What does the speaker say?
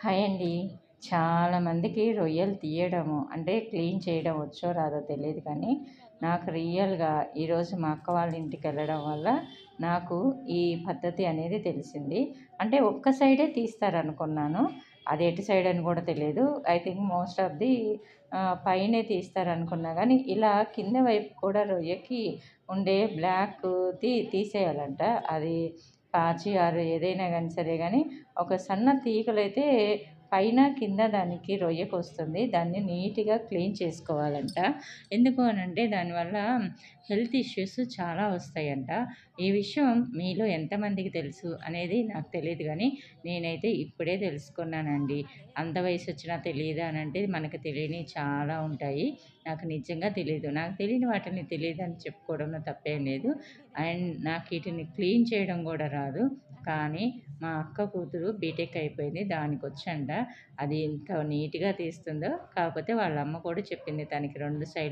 Hi అండి. చాలామందికి రొయ్యలు తీయడము అంటే క్లీన్ చేయడం వచ్చో రాదో తెలియదు కానీ నాకు రియల్గా ఈరోజు మా అక్క వాళ్ళ ఇంటికి వెళ్ళడం వల్ల నాకు ఈ పద్ధతి అనేది తెలిసింది. అంటే ఒక్క సైడే తీస్తారనుకున్నాను. అది ఎటు సైడ్ అని కూడా తెలియదు. I think most of the పైనే తీస్తారనుకున్నా కానీ ఇలా కింద వైపు కూడా రొయ్యకి ఉండే బ్లాక్ తీ తీసేయాలంట. అది పాచి ఆరు ఏదైనా కానీ సరే కానీ ఒక సన్న తీగలైతే పైన కింద దానికి రొయ్యకు వస్తుంది దాన్ని నీట్గా క్లీన్ చేసుకోవాలంట. ఎందుకు అని అంటే దానివల్ల హెల్త్ ఇష్యూస్ చాలా వస్తాయంట. ఈ విషయం మీలో ఎంతమందికి తెలుసు అనేది నాకు తెలియదు కానీ నేనైతే ఇప్పుడే తెలుసుకున్నానండి. అంత వయసు వచ్చినా తెలియదు అని అంటే మనకు తెలియని చాలా ఉంటాయి. నాకు నిజంగా తెలియదు నాకు తెలియని వాటిని తెలియదు అని చెప్పుకోవడంలో తప్పేం లేదు. అండ్ నాకు వీటిని క్లీన్ చేయడం కూడా రాదు. కానీ మా అక్క కూతురు బీటెక్ అయిపోయింది. దానికి వచ్చంట అది ఎంత నీట్గా తీస్తుందో. కాకపోతే వాళ్ళ అమ్మ కూడా చెప్పింది తనకి రెండు సైడ్